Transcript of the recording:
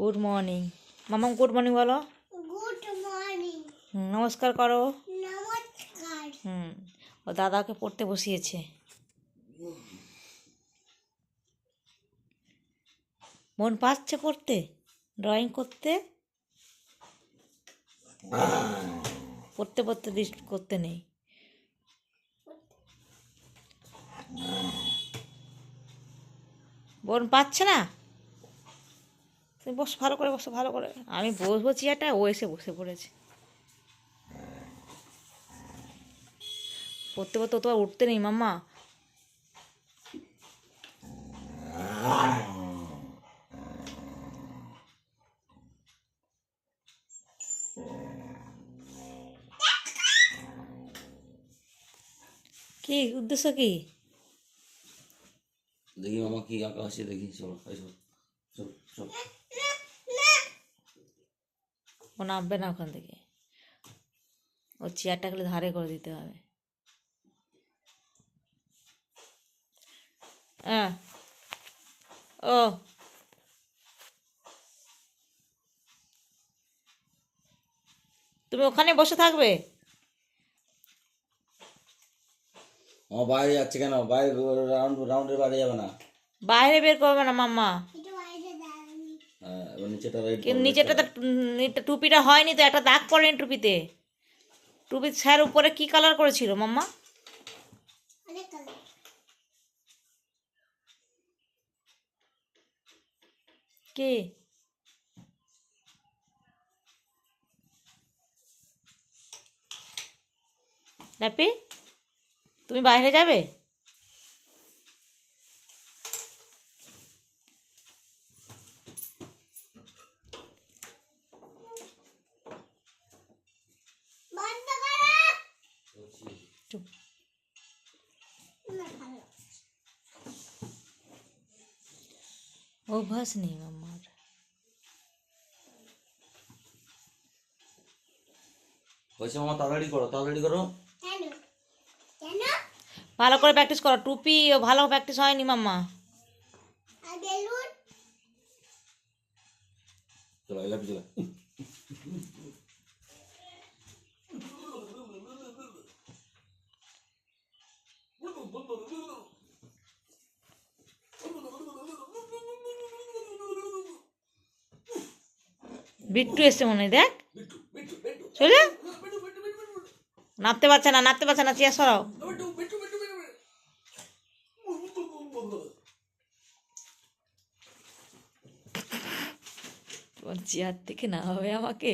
Good morning মামাম good morning বলো। Good morning হুম, নমস্কার করো। নমস্কার। হুম ও দাদাকে পড়তে বসিয়েছে। মন পাচ্ছে পড়তে? ড্রয়িং করতে? পড়তে পড়তে ডিস্ট করতে নেই। বোন পাচ্ছে না? তুমি বস ভালো করে বসো ভালো করে। আমি বসবো চেয়ারটা ও এসে বসে পড়েছে। পড়তে পড়তে তো আর উঠতে নেই মাম্মা। কি উদ্দেশ্য কি? দেখি মামা কি আঁকা আছে দেখি চলো চলো চলো। ও নামবে না ওখান থেকে। ও চেয়ারটা খালি ধারে করে দিতে হবে। হ্যাঁ। ও। তুমি ওখানে বসে থাকবে? আমার বাইরে যাচ্ছে কেন? বাইরে রাউন্ড রাউন্ডের বাইরে যাবে না। বাইরে বের করবে না মাম্মা। নিচেটা তো টুপিটা হয়নি তো একটা দাগ পড়েনি টুপিতে। টুপির স্যার উপরে কি কালার করেছিল মাম্মা? কালার ল্যাপি তুমি বাইরে যাবে বন্ধ করো চুপ। না ভালো অভ্যাস নেই মাম্মার হয়েছে মামা তাড়াতাড়ি করো তাড়াতাড়ি করো কেন কেন ভালো করে প্র্যাকটিস করো টুপি ও ভালো প্র্যাকটিস হয়নি মাম্মা আর বেলুন চলো এলাপি বিট্টু এসছে মনে দেখ। চলে নাপতে পারছে না নাপতে পারছে না, চেয়ার সরাও। তোমার চেয়ার থেকে না হবে আমাকে?